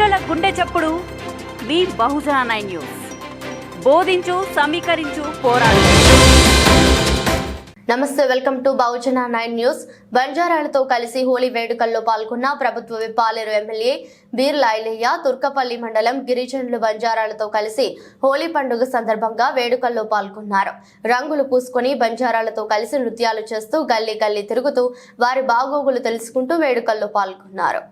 గుండె చప్పుడు మీ బహుజన nine news. బోధించు సమీకరించు పోరాడు. నమస్తే welcome to Bahujana nine news. బంజారాలతో కలిసి హోలీ వేడుకల్లో పాల్గొన్న ప్రభుత్వ విప్పాలేరు ఎమ్మెల్యే బీర్ లాయిలయ్య తుర్కపల్లి మండలం గిరిజనులు బంజారాలతో కలిసి హోలీ పండుగ సందర్భంగా వేడుకల్లో పాల్గొన్నారు. రంగులు పూసుకొని బంజారాలతో కలిసి నృత్యాలు చేస్తూ గల్లీ గల్లీ తిరుగుతూ వారి బాగోగులు తెలుసుకుంటూ వేడుకల్లో పాల్గొన్నారు.